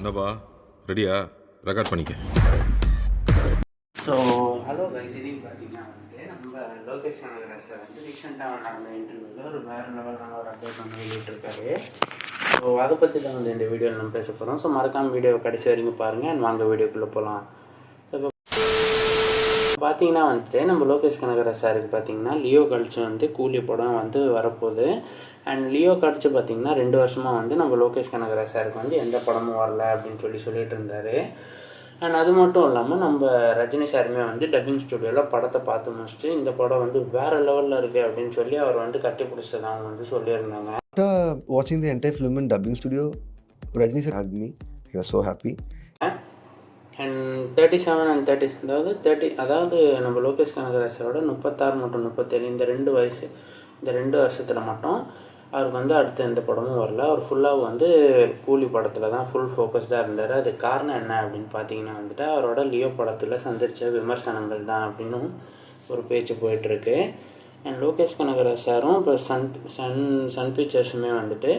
என்னப்பா ரெடியா? ரெக்கார்ட் பண்ணிக்க. ஸோ ஹலோ கைஸ் இது பார்த்தீங்கன்னா வந்து நம்ம லோகேஷ் கனகராஜ் சார் வந்து ரீசெண்டாக நடந்த இன்டர்வியூவில் ஒரு வேறு லெவலான ஒரு அப்டேட் வந்து வெளியிட்டிருக்காரு. ஸோ அதை பற்றி தான் வந்து இந்த வீடியோவில் நம்ம பேச போகிறோம் ஸோ மறக்காமல் வீடியோ கடைசி வரைக்கும் பாருங்கள் and வாங்க வீடியோக்குள்ளே போகலாம் பார்த்தீங்கன்னா வந்துட்டு நம்ம லோகேஷ் கனகராஜ் சாருக்கு பார்த்தீங்கன்னா லியோ கழிச்சு வந்து கூலி படம் வந்து வரப்போகுது அண்ட் லியோ கழிச்சு பார்த்தீங்கன்னா ரெண்டு வருஷமாக வந்து நம்ம லோகேஷ் கனகராஜ் சாருக்கு வந்து எந்த படமும் வரல அப்படின்னு சொல்லி சொல்லிட்டு இருந்தார் அண்ட் அது மட்டும் இல்லாமல் நம்ம ரஜினி சாருமே வந்து டப்பிங் ஸ்டுடியோவில் படத்தை பார்த்து முடிச்சுட்டு இந்த படம் வந்து வேறு லெவலில் இருக்குது அப்படின்னு சொல்லி அவர் வந்து கட்டி பிடிச்சதான் வந்து சொல்லியிருந்தாங்க வாட்சிங் the the film in dubbing studio Rajini sir sir hugged me. He. And thirty seven and thirty அதாவது தேர்ட்டி அதாவது நம்ம லோகேஷ் கனகராசரோட முப்பத்தாறு மற்றும் முப்பத்தேழு இந்த ரெண்டு வயசு இந்த ரெண்டு வருஷத்தில் மட்டும் அவருக்கு வந்து அடுத்த எந்த படமும் வரல. அவர் ஃபுல்லாக வந்து கூலி படத்தில் தான் ஃபுல் ஃபோக்கஸ்டாக இருந்தார். அதுக்கு காரணம் என்ன அப்படின்னு பார்த்தீங்கன்னா வந்துட்டு அவரோட லியோ படத்தில் சந்தித்த விமர்சனங்கள் தான் அப்படின்னும் ஒரு பேச்சு போயிட்டுருக்கு. அண்ட் லோகேஷ் கனகராஜ் சாரும் இப்போ சன் சன் சன் பிக்சர்ஸுமே வந்துட்டு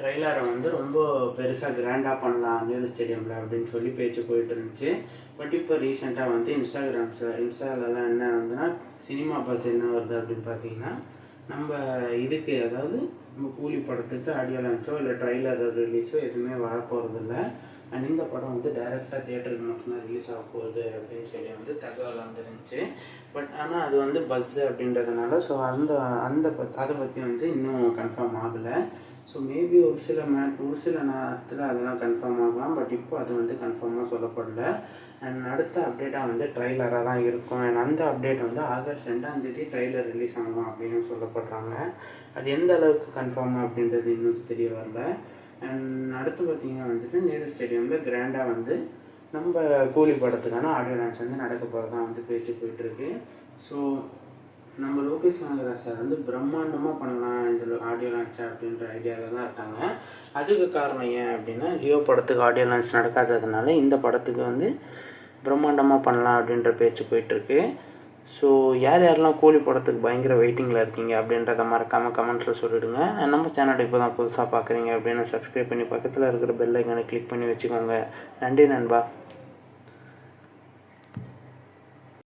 ட்ரெய்லரை வந்து ரொம்ப பெருசாக கிராண்டாக பண்ணலாம் நேரு ஸ்டேடியமில் அப்படின்னு சொல்லி பேச்சு போயிட்டு இருந்துச்சு. பட் இப்போ ரீசெண்டாக வந்து இன்ஸ்டாகிராம் இன்ஸ்டாலலாம் என்ன வந்துன்னா சினிமா பஸ் என்ன வருது அப்படின்னு பார்த்தீங்கன்னா நம்ம இதுக்கு அதாவது நம்ம கூலி படத்துக்கு ஆடியோ லான்ச்சோ இல்லை ட்ரைலர் ரிலீஸோ எதுவுமே வரப்போகிறதில்ல அண்ட் இந்த படம் வந்து டைரெக்டாக தியேட்டருக்கு மட்டும்தான் ரிலீஸ் ஆக போகுது அப்படின்னு சொல்லி வந்து தகவல் வந்துருந்துச்சு பட் ஆனால் அது வந்து பஸ் அப்படின்றதுனால ஸோ அந்த அந்த பத் அதை பற்றி வந்து இன்னும் கன்ஃபார்ம் ஆகலை. ஸோ மேபி ஒரு சில மே ஒரு சில நேரத்தில் அதெல்லாம் கன்ஃபார்ம் ஆகலாம். பட் இப்போ அது வந்து கன்ஃபார்மாக சொல்லப்படல. அண்ட் அடுத்த அப்டேட்டாக வந்து ட்ரைலராக தான் இருக்கும். அண்ட் அந்த அப்டேட் வந்து ஆகஸ்ட் ரெண்டாம் தேதி ட்ரைலர் ரிலீஸ் ஆகும் அப்படின்னு சொல்லப்படுறாங்க. அது எந்த அளவுக்கு கன்ஃபார்ம் அப்படின்றது இன்னும் தெரிய வரல. அண்ட் அடுத்து பார்த்தீங்கன்னா வந்துட்டு நேரு ஸ்டேடியமில் கிராண்டாக வந்து நம்ம கூலி படத்துக்கான ஆடியோ டான்ஸ் வந்து நடக்க போகிறதா வந்து பேச்சு போயிட்டுருக்கு. ஸோ நம்ம லோகேஷ் கனகராஜ் சார் வந்து பிரம்மாண்டமாக பண்ணலாம். இந்த ஆடியோ அப்படின்ற ஐடியாவில் தான் இருக்காங்க. அதுக்கு காரணம் ஏன் அப்படின்னா லியோ படத்துக்கு ஆடியோ லான்ச் நடக்காததுனால இந்த படத்துக்கு வந்து பிரம்மாண்டமாக பண்ணலாம் அப்படின்ற பேச்சு போயிட்டுருக்கு. ஸோ யார் யாரெல்லாம் கூலி படத்துக்கு பயங்கர வெயிட்டிங்கில் இருக்கீங்க அப்படின்றத மறக்காமல் கமெண்ட்ஸில் சொல்லிவிடுங்க நம்ம சேனலை இப்போ தான் புதுசாக பார்க்குறீங்க அப்படின்னு சப்ஸ்கிரைப் பண்ணி பக்கத்தில் இருக்கிற பெல் ஐக்கனை கிளிக் பண்ணி வச்சுக்கோங்க. நன்றி நண்பா.